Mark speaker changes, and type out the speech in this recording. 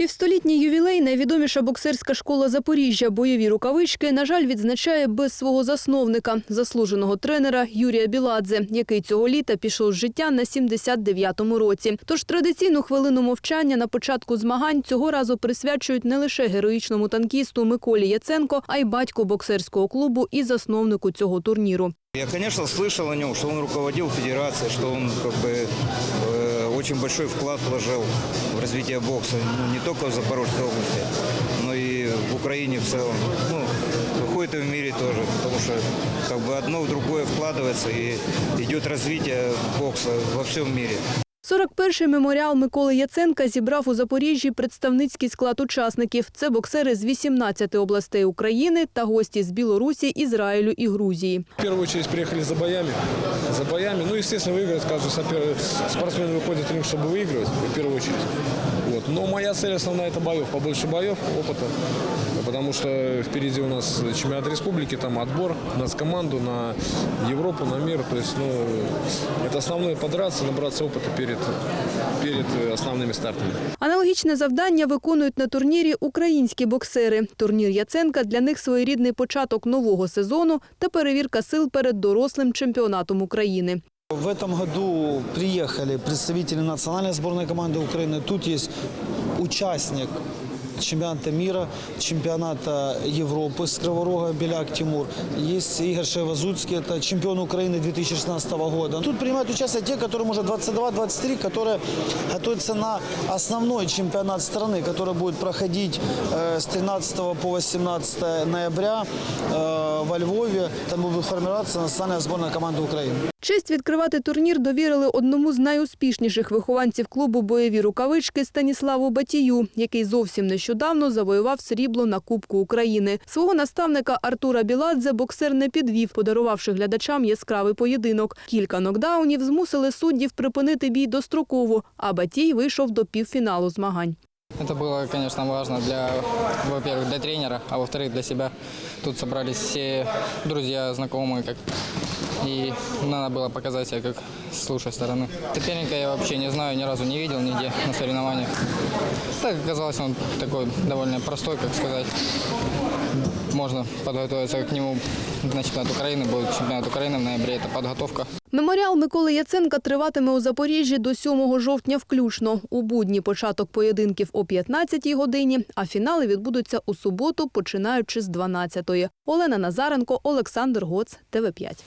Speaker 1: Півстолітній ювілей найвідоміша боксерська школа Запоріжжя бойові рукавички, на жаль, відзначає без свого засновника, заслуженого тренера Юрія Біладзе, який цього літа пішов з життя на 79-му році. Тож традиційну хвилину мовчання на початку змагань цього разу присвячують не лише героїчному танкісту Миколі Яценко, а й батьку боксерського клубу і засновнику цього турніру.
Speaker 2: Я, конечно, слышал о нем, что он руководил федерацией, что он как бы э, очень большой вклад вложил в развитие бокса, ну, не только в Запорожской области, но и в Украине в целом. Ну, выходит и в мире тоже, потому что как бы одно в другое вкладывается и идет развитие бокса во всем мире.
Speaker 1: 41-й меморіал Миколи Яценка зібрав у Запоріжжі представницький склад учасників. Це боксери з 18 областей України та гості з Білорусі, Ізраїлю і Грузії.
Speaker 3: В первую очередь приехали за боями. За боями. Ну, естественно, выиграть. Каждый сопер- спортсмен выходит в ринг, чтобы выигрывать, в первую очередь. Вот. Но моя цель основная – это боев. Побольше боев, опыта. Потому что впереди у нас чемпионат республики, там отбор на команду, на Европу, на мир. То есть, ну, это основное – подраться, набраться опыта перед, перед основными стартами.
Speaker 1: Аналогічне завдання виконують на турнірі українські боксери. Турнір Яценка для них своєрідний початок нового сезону та перевірка сил перед дорослим чемпіонатом України.
Speaker 4: В этом году приехали представители национальной сборной команды Украины. Тут есть участник чемпионата мира, чемпионата Европы с Криворога Беляк Тимур. Есть Игорь Шевазуцкий, это чемпион Украины 2016 года. Тут принимают участие те, которым уже 22-23, которые готовятся на основной чемпионат страны, который будет проходить с 13 по 18 ноября во Львове. Там будет формироваться национальная сборная команды Украины.
Speaker 1: Честь відкривати турнір довірили одному з найуспішніших вихованців клубу бойові рукавички Станіславу Батію, який зовсім нещодавно завоював срібло на Кубку України. Свого наставника Артура Біладзе боксер не підвів, подарувавши глядачам яскравий поєдинок. Кілька нокдаунів змусили суддів припинити бій достроково, а Батій вийшов до півфіналу змагань.
Speaker 5: Это было, конечно, важно для, во-первых, для тренера, а во-вторых, для себя. Тут собрались все друзья, знакомые, как и надо было показать себя как с лучшей стороны. Соперника я вообще не знаю, ни разу не видел нигде на соревнованиях. Так оказалось, он такой довольно простой, как сказать. Можно подготовиться к нему на чемпионат Украины. Будет чемпионат Украины в ноябре, это подготовка.
Speaker 1: Меморіал Миколи Яценка триватиме у Запоріжжі до 7 жовтня включно. У будні початок поєдинків о 15 годині, а фінали відбудуться у суботу, починаючи з 12-ї. Олена Назаренко, Олександр Гоц, ТВ5.